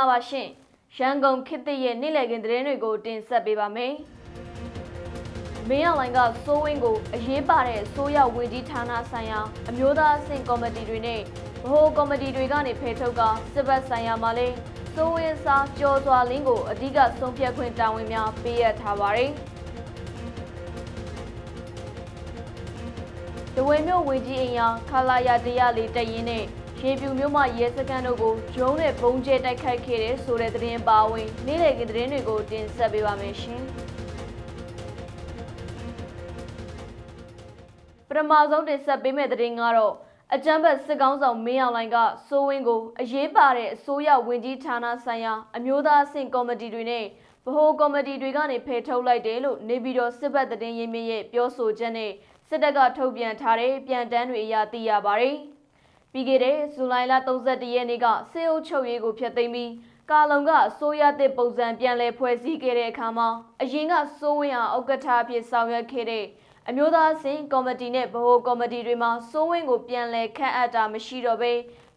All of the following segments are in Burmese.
္ဂလာပါရှင်ရန်ကုန်ခေတ်သစ်ရဲ့နေ့လည်ခင်းသတင်းတွေကိုတင်ဆက်ပေးပါမယ်မင်းအောင်လိုင်ကစိုးဝင်းကိုအရေးပါတဲ့စိုးရဝန်ကြီးဌာနဆိုင်ရာအမျိုးသားအဆင့်ကော်မတီတွေနဲ့ဗဟိုကော်မတီတွေကနေဖယ်ထုတ်ကစစ်ဘက်ဆိုင်ရာမှာလည်းစိုးဝင်းစားကြော်စွာလင်းကိုအဓိကဆုံးဖြတ်ခွင့်တာဝန်များပေးရထားပါတယ်တဝဲမြို့ဝင်ကြီးအိမ်ယာခလာရတရားလေးတရင်နဲ့ ရေပြူမြို့မှရဲစခန်းတို့ကိုဂျုံနဲ့ပုံကျဲတိုက်ခိုက်ခဲ့တဲ့ဆိုတဲ့သတင်းပါဝင်နေ့လည်ကသတင်းတွေကိုတင်ဆက်ပေးပါမယ်ရှင်။ပထမဆုံးတင်ဆက်ပေးမယ့်သတင်းကတော့အကြမ်းဖက်စစ်ကောင်းဆောင်မင်းအောင်လှိုင်ကစိုးဝင်းကိုအရေးပါတဲ့အစိုးရဝင်ကြီးဌာနဆိုင်ရာအမျိုးသားအဆင့်ကော်မတီတွေနဲ့ဗဟိုကော်မတီတွေကနေဖယ်ထုတ်လိုက်တယ်လို့နေပြည်တော်စစ်ဘက်သတင်းရင်းမြစ်ရဲ့ပြောဆိုချက်နဲ့စစ်တပ်ကထုတ်ပြန်ထားတဲ့ပြန်တမ်းတွေအရသိရပါတယ်။ ပြီးခဲ့တဲ့ဇူလိုင်လ31ရက်နေ့ကစေအုပ်ချုပ်ရေးကိုဖျက်သိမ်းပြီးကာလုံကအစိုးရသစ်ပုံစံပြန်လည်ဖွဲ့စည်းခဲ့တဲ့အခါမှာအရင်ကစိုးဝင်းအောင်ဥက္ကဋ္ဌအဖြစ်ဆောင်ရွက်ခဲ့တဲ့အမျိုးသားအဆင့်ကော်မတီနဲ့ဗဟိုကော်မတီတွေမှာစိုးဝင်းကိုပြန်လည်ခန့်အပ်တာမရှိတော့ဘဲ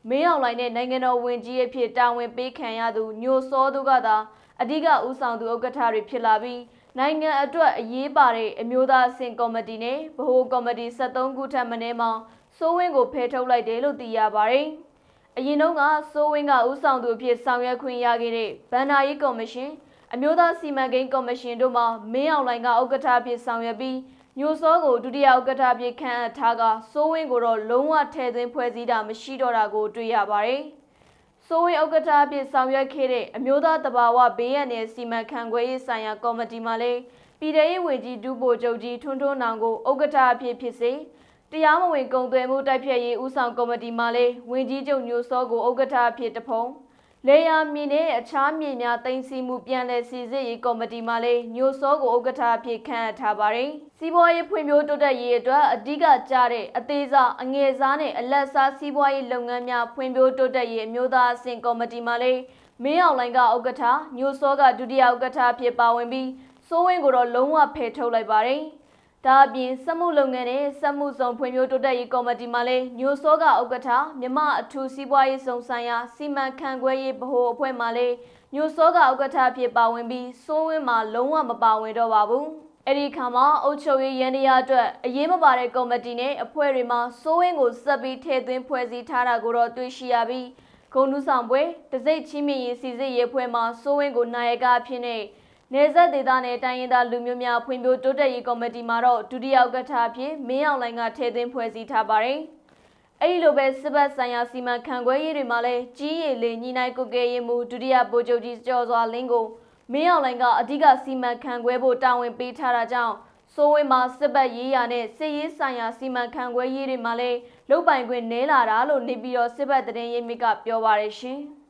မင်းအောင်လှိုင်နဲ့နိုင်ငံတော်ဝန်ကြီးအဖြစ်တာဝန်ပေးခံရသူညိုစောသူကသာအဓိကဦးဆောင်သူဥက္ကဋ္ဌတွေဖြစ်လာပြီးနိုင်ငံအတွက်အရေးပါတဲ့အမျိုးသားအဆင့်ကော်မတီနဲ့ဗဟိုကော်မတီ73ခုထပ်မင်းမှာ စိုးဝင်းကိုဖယ်ထုတ်လိုက်တယ်လို့သိရပါတယ်။အရင်တုန်းကစိုးဝင်းကဦးဆောင်သူအဖြစ်ဆောင်ရွက်ခွင့်ရခဲ့တဲ့ဗန္ဒာရေးကော်မရှင်အမျိုးသားစီမံကိန်းကော်မရှင်တို့မှာမင်းအောင်လှိုင်ကဥက္ကဋ္ဌအဖြစ်ဆောင်ရွက်ပြီးညိုစောကိုဒုတိယဥက္ကဋ္ဌအဖြစ်ခန့်အပ်ထားကစိုးဝင်းကိုတော့လုံးဝထည့်သွင်းဖွဲ့စည်းတာမရှိတော့တာကိုတွေ့ရပါတယ်။စိုးဝင်းဥက္ကဋ္ဌအဖြစ်ဆောင်ရွက်ခဲ့တဲ့အမျိုးသားတဘာဝဘေးရန်နယ်စီမံခန့်ခွဲရေးဆိုင်ရာကော်မတီမှလည်းပြည်ထရေးဝန်ကြီးဒူဘိုချုပ်ကြီးထွန်းထွန်းနောင်ကိုဥက္ကဋ္ဌအဖြစ်ဖြစ်စေ တရားမဝင်ကုန်သွယ်မှုတိုက်ဖျက်ရေးဦးဆောင်ကော်မတီမှလည်းဝင်ကြီးချုပ်ညိုစောကိုဥက္ကဋ္ဌအဖြစ်တဖုံလေယာမြင့်နဲ့အခြားမြင့်များတင်စီမှုပြန်လည်စီစစ်ရေးကော်မတီမှလည်းညိုစောကိုဥက္ကဋ္ဌအဖြစ်ခန့်အပ်ထားပါတယ်။စီးပွားရေးဖွံ့ဖြိုးတိုးတက်ရေးအတွက်အဓိကကျတဲ့အသေးစားအငယ်စားနဲ့အလက်စားစီးပွားရေးလုပ်ငန်းများဖွံ့ဖြိုးတိုးတက်ရေးအမျိုးသားအဆင့်ကော်မတီမှလည်းမင်းအောင်လိုင်ကဥက္ကဋ္ဌညိုစောကဒုတိယဥက္ကဋ္ဌအဖြစ်ပါဝင်ပြီးစိုးဝင်းကိုတော့လုံးဝဖယ်ထုတ်လိုက်ပါတယ်။ ဒါအပြင်စက်မှုလုပ်ငန်းနဲ့စက်မှုဆောင်ဖွံ့ဖြိုးတိုးတက်ရေးကော်မတီမှလည်းညိုစောကဥက္ကဋ္ဌမြမအထူးစီးပွားရေးဆောင်ဆိုင်ရာစီမံခန့်ခွဲရေးဗဟိုအဖွဲ့မှလည်းညိုစောကဥက္ကဋ္ဌဖြစ်ပါဝင်ပြီးစိုးဝင်းမှာလုံးဝမပါဝင်တော့ပါဘူးအဲ့ဒီခါမှာအုပ်ချုပ်ရေးရန်တရားအတွက်အရေးမပါတဲ့ကော်မတီနဲ့အဖွဲ့တွေမှာစိုးဝင်းကိုစက်ပြီးထည့်သွင်းဖွဲ့စည်းထားတာကိုတော့တွေ့ရှိရပြီးဂုံနူးဆောင်ပွဲတစိ့ချင်းမြင့်ရေးစီစစ်ရေးအဖွဲ့မှာစိုးဝင်းကိုနာယကအဖြစ်နဲ့ နေဆက်ဒေသနဲ့တိုင်းရင်းသားလူမျိုးများဖွံ့ဖြိုးတိုးတက်ရေးကော်မတီမှာတော့ဒုတိယဥက္ကဋ္ဌအဖြစ်မင်းအောင်လှိုင်ကထည့်သွင်းဖွဲ့စည်းထားပါတယ်။အဲဒီလိုပဲစစ်ဘက်ဆိုင်ရာစီမံခန့်ခွဲရေးတွေမှာလည်းကြီးရည်လေညီနိုင်ကုကဲရေးမှုဒုတိယဗိုလ်ချုပ်ကြီးကျော်စွာလင်းကိုမင်းအောင်လှိုင်ကအဓိကစီမံခန့်ခွဲဖို့တာဝန်ပေးထားတာကြောင့်စိုးဝင်းမှာစစ်ဘက်ရေးရာနဲ့စစ်ရေးဆိုင်ရာစီမံခန့်ခွဲရေးတွေမှာလည်းလုတ်ပိုင်ခွင့်နည်းလာတာလို့နေပြည်တော်စစ်ဘက်တရင်ရေးမိကပြောပါရရှင်။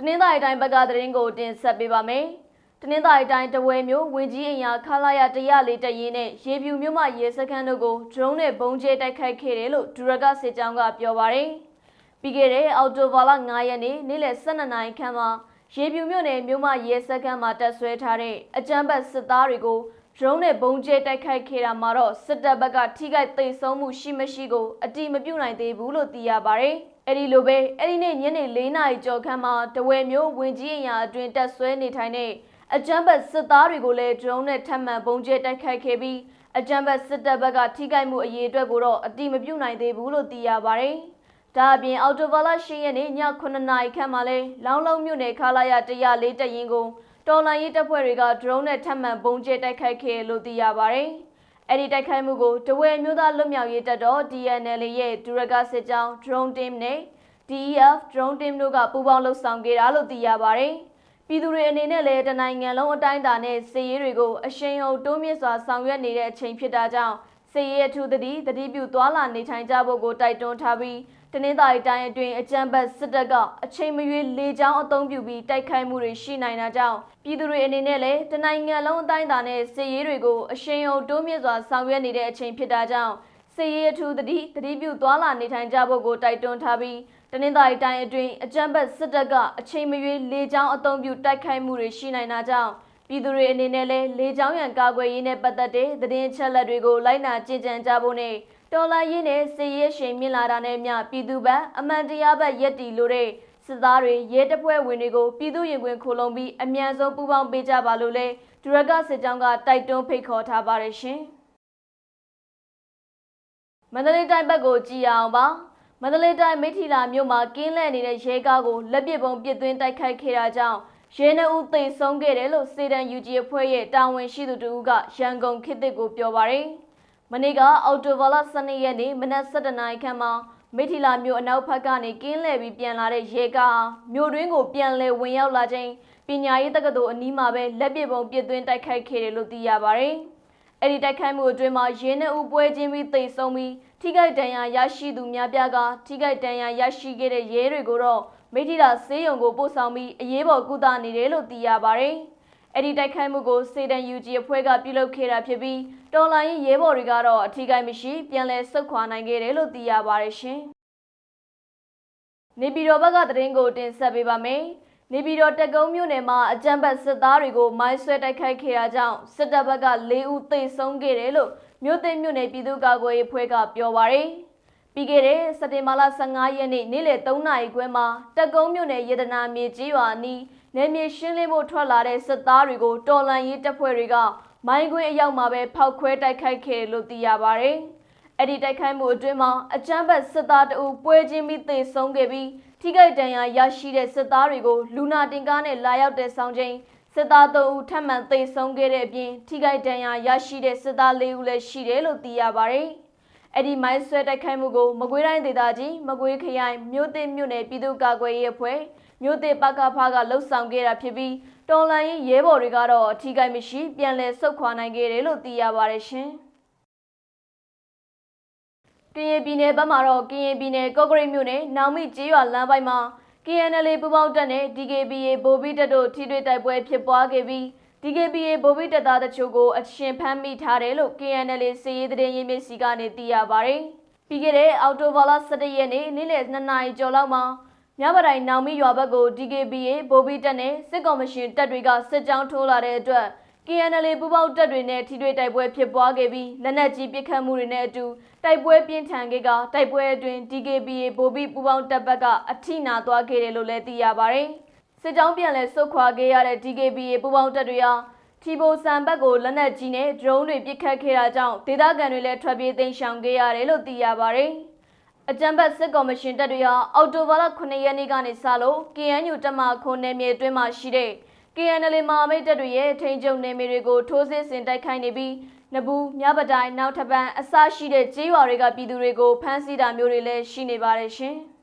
တနင်္သာရီတိုင်းဘက်ကသတင်းကိုတင်ဆက်ပေးပါမယ်။တနင်္သာရီတိုင်းတဝဲမြို့ဝင်ကြီးအိမ်ယာခလာရ104တရင်နဲ့ရေပြူမြို့မှရေစခန်းတို့ကိုဒရုန်းနဲ့ဘုံကျဲတိုက်ခိုက်ခဲ့တယ်လို့ဒူရကစစ်ကြောင်းကပြောပါရယ်။ပြီးခဲ့တဲ့အော်တိုဘာလ9ရက်နေ့နေ့လယ်12နာရီခန့်မှာရေပြူမြို့နယ်မြို့မှရေစခန်းမှာတက်ဆွဲထားတဲ့အကြမ်းဖက်စစ်သားတွေကိုဒရုန်းနဲ့ဘုံကျဲတိုက်ခိုက်ခဲ့တာမှာတော့စစ်တပ်ဘက်ကထိခိုက်သိမ်းဆုံးမှုရှိမရှိကိုအတိမပြုတ်နိုင်သေးဘူးလို့သိရပါရယ်။ အဲ့ဒီလိုပဲအဲ့ဒီနေ့ညနေ၄နာရီကျော်ခန့်မှာတဝယ်မျိုးဝင်ကြီးအရာအတွင်းတက်ဆွဲနေထိုင်တဲ့အကြမ်းဖက်စစ်သားတွေကိုလည်းဒရုန်းနဲ့ထပ်မံပုံကျဲတိုက်ခိုက်ခဲ့ပြီးအကြမ်းဖက်စစ်တပ်ဘက်ကထိခိုက်မှုအရေးအတွက်ကိုတော့အတိမပြုတ်နိုင်သေးဘူးလို့သိရပါတယ်။ဒါအပြင်အော်တိုဗာလာ၈ရက်နေ့ည9နာရီခန့်မှာလဲလောင်းလုံးမြို့နယ်ခလာရ104တရင်ကိုတော်လိုင်းရေးတပ်ဖွဲ့တွေကဒရုန်းနဲ့ထပ်မံပုံကျဲတိုက်ခိုက်ခဲ့လို့သိရပါတယ်။ အဲ့ဒီတိုက်ခိုက်မှုကိုတဝဲမျိုးသားလွတ်မြောက်ရေးတပ်တော် DNL ရဲ့ဒူရကစစ်ကြောင်း drone team နဲ့ DEF drone team တို့ကပူးပေါင်းလှုပ်ဆောင်ခဲ့တာလို့သိရပါတယ်။ပြည်သူတွေအနေနဲ့လည်းတနိုင်ငံလုံးအတိုင်းအတာနဲ့စစ်ရေးတွေကိုအရှိန်အဟုန်တိုးမြင့်စွာဆောင်ရွက်နေတဲ့အချိန်ဖြစ်တာကြောင့် စစ်ရေးအထူးသတိတတိပြုသွားလာနေထိုင်ကြဖို့ကိုတိုက်တွန်းထားပြီးတနင်္သာရီတိုင်းအတွင်းအကြမ်းဖက်စစ်တပ်ကအချိန်မရွေးလေကြောင်းအုံပြုပြီးတိုက်ခိုက်မှုတွေရှိနိုင်တာကြောင့်ပြည်သူတွေအနေနဲ့လည်းတနိုင်ငံလုံးအတိုင်းအတာနဲ့စစ်ရေးတွေကိုအရှိန်အဟုန်တိုးမြင့်စွာဆောင်ရွက်နေတဲ့အချိန်ဖြစ်တာကြောင့်စစ်ရေးအထူးသတိတတိပြုသွားလာနေထိုင်ကြဖို့ကိုတိုက်တွန်းထားပြီးတနင်္သာရီတိုင်းအတွင်းအကြမ်းဖက်စစ်တပ်ကအချိန်မရွေးလေကြောင်းအုံပြုတိုက်ခိုက်မှုတွေရှိနိုင်တာကြောင့် ပြည်သူတွေအနေနဲ့လည်းလေကြောင်းရန်ကာကွယ်ရေးနဲ့ပတ်သက်တဲ့သတင်းချက်လက်တွေကိုလိုက်နာကြင်ကြံကြဖို့နဲ့တော်လာရေးနဲ့စစ်ရေးရှိန်မြင့်လာတာနဲ့မျှပြည်သူဘက်အမှန်တရားဘက်ရက်တီလို့တဲ့စစစ်သားတွေရဲတပ်ဖွဲ့ဝင်တွေကိုပြည်သူရင်ခွင်ခိုလုံပြီးအမြန်ဆုံးပူးပေါင်းပေးကြပါလို့လဲဒူရကစစ်ကြောင်းကတိုက်တွန်းဖိတ်ခေါ်ထားပါတယ်ရှင်မန္တလေးတိုင်းဘက်ကိုကြည်အောင်ပါမန္တလေးတိုင်းမိထီလာမြို့မှာကင်းလှည့်နေတဲ့ရဲကားကိုလက်ပစ်ပုံပစ်သွင်းတိုက်ခိုက်ခဲ့တာကြောင့် ရဲနှုတ်သိမ်းဆုံးခဲ့တယ်လို့စေတန် UG အဖွဲ့ရဲ့တာဝန်ရှိသူတို့ကရန်ကုန်ခေတ်သစ်ကိုပြောပါရယ်မနေ့ကအော်တိုဘာလ12ရက်နေ့မနက်7:00နာရီခန့်မှာမိထီလာမြို့အနောက်ဘက်ကနေကင်းလှည့်ပြီးပြန်လာတဲ့ရဲကားမြို့တွင်းကိုပြန်လည်ဝင်ရောက်လာချိန်ပညာရေးတက္ကသိုလ်အနီးမှာပဲလက်ပစ်ပုံပစ်သွင်းတိုက်ခိုက်ခဲ့တယ်လို့သိရပါရယ်အဲ့ဒီတိုက်ခိုက်မှုအတွင်းမှာရဲနှုတ်ပွဲချင်းပြီးသိမ်းဆုံးပြီးထိခိုက်ဒဏ်ရာရရှိသူများပြားကထိခိုက်ဒဏ်ရာရရှိခဲ့တဲ့ရဲတွေကိုတော့ မိထီလာဆေးရုံကိုပို့ဆောင်ပြီးအရေးပေါ်ကုသနေတယ်လို့သိရပါရယ်အဲ့ဒီတိုက်ခိုက်မှုကိုစေတန် UG အဖွဲ့ကပြုလုပ်ခဲ့တာဖြစ်ပြီးတော်လိုင်းရဲဘော်တွေကတော့အထီးကိုင်းမရှိပြန်လည်ဆုတ်ခွာနိုင်ခဲ့တယ်လို့သိရပါရရှင်။နေပြည်တော်ဘက်ကသတင်းကိုတင်ဆက်ပေးပါမယ်။နေပြည်တော်တက်ကုန်းမြို့နယ်မှာအကြမ်းဖက်စစ်သားတွေကိုမိုင်းဆွဲတိုက်ခိုက်ခဲ့တာကြောင့်စစ်တပ်ဘက်က၄ဦးသေဆုံးခဲ့တယ်လို့မြို့သိမ်းမြို့နယ်ပြည်သူ့ကာကွယ်ရေးဖွဲ့ကပြောပါရယ်။ ပြီးခဲ့တဲ့စက်တင်ဘာလ15ရက်နေ့နေ့လယ်3နာရီခွဲမှာတက်ကုန်းမြို့နယ်ရေတနာမြေကြီးရွာနီးနယ်မြေရှင်းလင်းဖို့ထွက်လာတဲ့စစ်သားတွေကိုတော်လန်ရေးတပ်ဖွဲ့တွေကမိုင်းခွင်းအရောက်မှာပဲဖောက်ခွဲတိုက်ခိုက်ခဲ့လို့သိရပါဗျ။အဲ့ဒီတိုက်ခိုက်မှုအတွင်းမှာအကြမ်းဖက်စစ်သားတအုပ်ပွဲချင်းပြီးသေဆုံးခဲ့ပြီးထိခိုက်ဒဏ်ရာရရှိတဲ့စစ်သားတွေကိုလူနာတင်ကားနဲ့လာရောက်တဲ့ဆောင်ချိန်စစ်သား3ဦးထပ်မံသေဆုံးခဲ့တဲ့အပြင်ထိခိုက်ဒဏ်ရာရရှိတဲ့စစ်သား4ဦးလည်းရှိတယ်လို့သိရပါဗျ။ အဲ့ဒီမိုင်းဆွဲတိုက်ခိုက်မှုကိုမကွေးတိုင်းဒေသကြီးမကွေးခရိုင်မြို့သစ်မြို့နယ်ပြည်သူ့ကာကွယ်ရေးအဖွဲ့မြို့သစ်ပကဖားကလှုပ်ဆောင်ခဲ့တာဖြစ်ပြီးတော်လန်ရေးရဲဘော်တွေကတော့အထီးကိုင်းမရှိ ပြန်လည်ဆုတ်ခွာနိုင်ခဲ့တယ်လို့သိရပါတယ်ရှင်။ကရင်ပြည်နယ်ဘက်မှာတော့ကရင်ပြည်နယ်ကော့ကရိတ်မြို့နယ်နောင်မိကျေးရွာလမ်းပိုင်းမှာ KNL ပူပေါင်းတပ်နဲ့ DKBA ဗိုလ်ဘီတပ်တို့ထိတွေ့တိုက်ပွဲဖြစ်ပွားခဲ့ပြီး DKBA ဗိုလ်ဘီတပ်သားတချို့ကိုအရှင်ဖမ်းမိထားတယ်လို့ KNL စီရေးသတင်းရင်းမြစ်စီကနေသိရပါတယ်။ပြီးခဲ့တဲ့အော်တိုဘာလ17ရက်နေ့နေ့လယ်2နာရီကျော်လောက်မှာမြပတိုင်းနောင်မီရွာဘက်ကို DKBA ဗိုလ်ဘီတပ်နဲ့စစ်ကောင်မရှင်တပ်တွေကစစ်ကြောင်းထိုးလာတဲ့အတွက် KNL ပူပေါင်းတပ်တွေနဲ့ထိတွေ့တိုက်ပွဲဖြစ်ပွားခဲ့ပြီးလက်နက်ကြီးပစ်ခတ်မှုတွေနဲ့အတူတိုက်ပွဲပြင်းထန်ခဲ့ကတိုက်ပွဲအတွင်း DKBA ဗိုလ်ဘီပူပေါင်းတပ်ဘက်ကအထိနာသွားခဲ့တယ်လို့လည်းသိရပါတယ်။ စစ်ကြောင်းပြန်လည်ဆုတ်ခွာခဲ့ရတဲ့ DKBA ပူပေါင်းတပ်တွေဟာထီဘိုဆန်ဘက်ကိုလက်နက်ကြီးနဲ့ drone တွေပစ်ခတ်ခဲ့တာကြောင့်ဒေသခံတွေလည်းထွက်ပြေးသိမ်းရှောင်ခဲ့ရတယ်လို့သိရပါတယ်။အကြံဘတ်စစ်ကော်မရှင်တပ်တွေဟာအော်တိုဘာလ9ရက်နေ့ကနေစလို့ KNU တမခွန်နယ်မြေအတွင်းမှာရှိတဲ့ KNL မဟာမိတ်တပ်တွေရဲ့ထိန်းချုပ်နယ်မြေတွေကိုထိုးစစ်ဆင်တိုက်ခိုက်နေပြီးနဘူးမြပတိုင်းနောက်ထပ်ပန်းအစရှိတဲ့ကြေးရွာတွေကပြည်သူတွေကိုဖမ်းဆီးတာမျိုးတွေလည်းရှိနေပါတယ်ရှင်။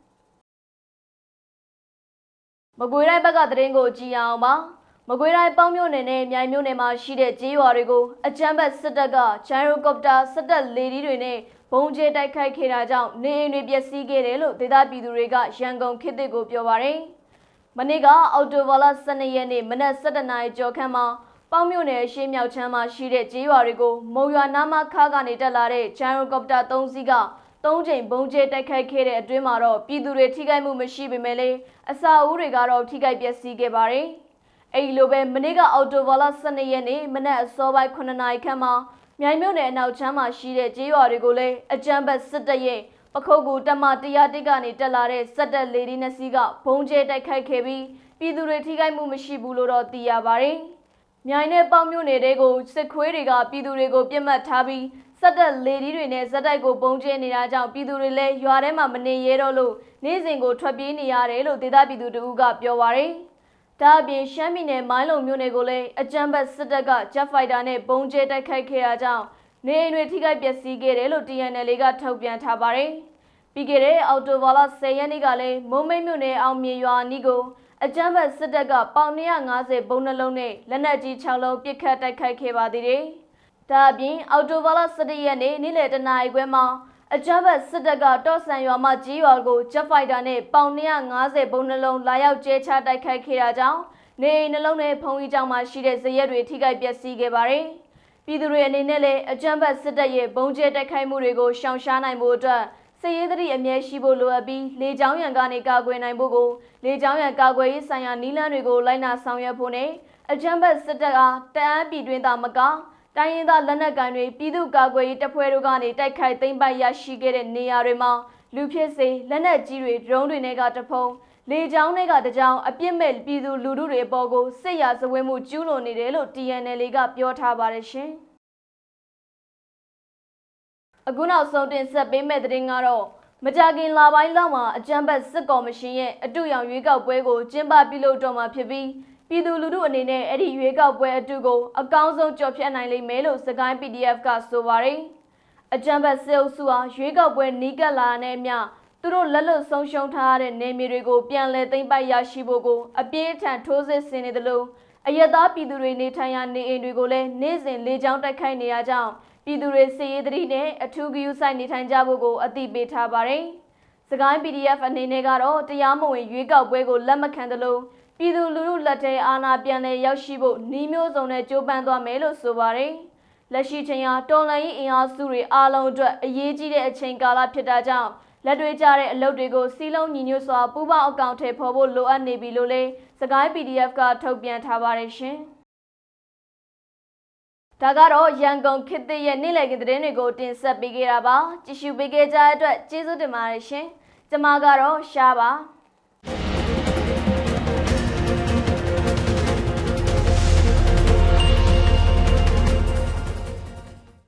မကွေးတိုင်းဘက်ကသတင်းကိုကြည်အောင်ပါ။မကွေးတိုင်းပေါင်းမြို့နယ်နဲ့မြိုင်မြို့နယ်မှာရှိတဲ့ကြေးရွာတွေကိုအကြမ်းဖက်စစ်တပ်ကဂျိုင်ရိုကော်ပတာစစ်တပ်လေဒီတွေနဲ့ဘုံကျဲတိုက်ခိုက်ခဲ့တာကြောင့်နေအိမ်တွေပျက်စီးခဲ့တယ်လို့ဒေသပြည်သူတွေကရန်ကုန်ခေတ်သစ်ကိုပြောပါရယ်။မနေ့ကအော်တိုဘာလ12ရက်နေ့မနက်7:00နာရီကျော်ခန့်မှာပေါင်းမြို့နယ်ရှေးမြောက်ချမ်းမှာရှိတဲ့ကြေးရွာတွေကိုမုံရွာနာမခါကနေတက်လာတဲ့ဂျိုင်ရိုကော်ပတာ3စီးက သုံးချိန်ဘုံကျဲတိုက်ခိုက်ခဲ့တဲ့အတွင်းမှာတော့ပြည်သူတွေထိခိုက်မှုမရှိပေမဲ့လည်းအစာအုပ်တွေကတော့ထိခိုက်ပျက်စီးခဲ့ပါတယ်။အဲဒီလိုပဲမနေ့ကအော်တိုဘာလ12ရက်နေ့မနက်အစောပိုင်း9နာရီခန့်မှာမြိုင်မြို့နယ်အနောက်ချမ်းမှာရှိတဲ့ကြေးရွာတွေကိုလည်းအကြမ်းဖက်စစ်တပ်ရဲ့ပခုတ်ကူတမတရားတိကနေတက်လာတဲ့စက်တက်လေဒီနစီကဘုံကျဲတိုက်ခိုက်ခဲ့ပြီးပြည်သူတွေထိခိုက်မှုမရှိဘူးလို့တော့သိရပါတယ်။မြိုင်နဲ့ပေါင်မြို့နယ်တွေကိုစစ်ခွေးတွေကပြည်သူတွေကိုပြစ်မှတ်ထားပြီး စက်တက်လေဒီတွေနဲ့ဇက်တိုက်ကိုပုံကျဲနေတာကြောင့်ပြည်သူတွေလည်းရွာထဲမှာမနေရဲတော့လို့နေ့စဉ်ကိုထွက်ပြေးနေရတယ်လို့ဒေသပြည်သူတို့ကပြောပါရယ်။ဒါအပြင်ရှမ်းပြည်နယ်မိုင်းလုံမြို့နယ်ကိုလည်းအကြမ်းဖက်စစ်တပ်ကဂျက်ဖိုက်တာနဲ့ပုံကျဲတိုက်ခိုက်ခဲ့တာကြောင့်နေအိမ်တွေထိခိုက်ပျက်စီးခဲ့တယ်လို့ TNL ကထုတ်ပြန်ထားပါတယ်။ပြီးခဲ့တဲ့အော်တိုဘာလ10ရက်နေ့ကလည်းမုံမိတ်မြို့နယ်အောင်မြေရွာနီးကိုအကြမ်းဖက်စစ်တပ်ကပေါင်250ဘုံနှလုံးနဲ့လက်နက်ကြီး6လုံးပစ်ခတ်တိုက်ခိုက်ခဲ့ပါသေးတယ်။ ဒါအပြင်အော်တိုဘာလ17ရက်နေ့နေ့လယ်တနာရီခွဲမှာအကြမ်းဖက်စစ်တပ်ကတော့ဆန်ရွာမှကြီးရွာကိုဂျက်ဖိုက်တာနဲ့ပေါင်250ဘုံနှလုံးလာရောက်ကျဲချတိုက်ခိုက်ခဲ့တာကြောင့်နေအိမ်နှလုံးနဲ့ဖုံးကြီးကျောင်းမှာရှိတဲ့ဇရက်တွေထိခိုက်ပျက်စီးခဲ့ပါတယ်။ပြည်သူတွေအနေနဲ့လည်းအကြမ်းဖက်စစ်တပ်ရဲ့ဘုံကျဲတိုက်ခိုက်မှုတွေကိုရှောင်ရှားနိုင်ဖို့အတွက်စစ်ရေးသတိအမြဲရှိဖို့လိုအပ်ပြီးလေကြောင်းရန်ကနေကာကွယ်နိုင်ဖို့ကိုလေကြောင်းရန်ကာကွယ်ရေးဆိုင်ရာနည်းလမ်းတွေကိုလိုက်နာဆောင်ရွက်ဖို့နဲ့အကြမ်းဖက်စစ်တပ်အားတအန်းပြည်တွင်းသားမက တိုင်းရင်းသားလက်နက်ကိုင်တွေပြည်သူ့ကာကွယ်ရေးတပ်ဖွဲ့တို့ကနေတိုက်ခိုက်သိမ်းပိုက်ရရှိခဲ့တဲ့နေရာတွေမှာလူဖြစ်စေလက်နက်ကြီးတွေဒရုန်းတွေနဲ့ကတဖုံလေကြောင်းတွေကတကြောင်အပြစ်မဲ့ပြည်သူလူထုတွေအပေါ်ကိုစစ်ရာဇဝဲမှုကျူးလွန်နေတယ်လို့ TNL ကပြောထားပါတယ်ရှင်။အခုနောက်ဆုံးတင်ဆက်ပေးမယ့်သတင်းကတော့မကြခင်လာပိုင်းလောက်မှာအကြမ်းဖက်စစ်ကော်မရှင်ရဲ့အတူရောင်ရွေးကောက်ပွဲကိုကျင်းပပြုလုပ်တော့မှာဖြစ်ပြီး ပြည်သူလူထုအနေနဲ့အဲ့ဒီရွေးကောက်ပွဲအတူကိုအကောင်းဆုံးကြော်ဖြတ်နိုင်လိမ့်မယ်လို့စကိုင်း PDF ကဆိုပါတယ်။အကြမ်းဖက်စစ်အုပ်စုဟာရွေးကောက်ပွဲနီးကပ်လာတဲ့အမျှသူတို့လက်လွတ်ဆုံးရှုံးထားတဲ့နေမြေတွေကိုပြန်လည်သိမ်းပိုက်ရရှိဖို့ကိုအပြင်းအထန်ထိုးစစ်ဆင်နေတယ်လို့အယက်သားပြည်သူတွေနေထိုင်ရာနေအိမ်တွေကိုလည်းနေ့စဉ်လေကြောင်းတိုက်ခိုက်နေရကြောင်းပြည်သူတွေစီရေးသတိနဲ့အထူးဂရုစိုက်နေထိုင်ကြဖို့ကိုအသိပေးထားပါတယ်။စကိုင်း PDF အနေနဲ့ကတော့တရားမဝင်ရွေးကောက်ပွဲကိုလက်မခံသလို ပြည်သူလူထုလက်ထဲအာဏာပြန်လည်ရောက်ရှိဖို့နှီးမျိုးစုံနဲ့ကြိုးပမ်းသွားမယ်လို့ဆိုပါတယ်။လက်ရှိချိန်ဟာတော်လှန်ရေးအင်အားစုတွေအားလုံးအတွက်အရေးကြီးတဲ့အချိန်ကာလဖြစ်တာကြောင့်လက်တွေကြတဲ့အလုပ်တွေကိုစီးလုံးညီညွတ်စွာပူးပေါင်းအကောင့်ထဲဖော်ဖို့လိုအပ်နေပြီလို့လည်းစကိုင်း PDF ကထုတ်ပြန်ထားပါတယ်ရှင်။ဒါကတော့ရန်ကုန်ခေတ်သစ်ရဲ့နေ့လည်ခင်းသတင်းတွေကိုတင်ဆက်ပေးခဲ့တာပါ။ကြည့်ရှုပေးခဲ့ကြတဲ့အတွက်ကျေးဇူးတင်ပါတယ်ရှင်။ကျွန်မကတော့ရှားပါ။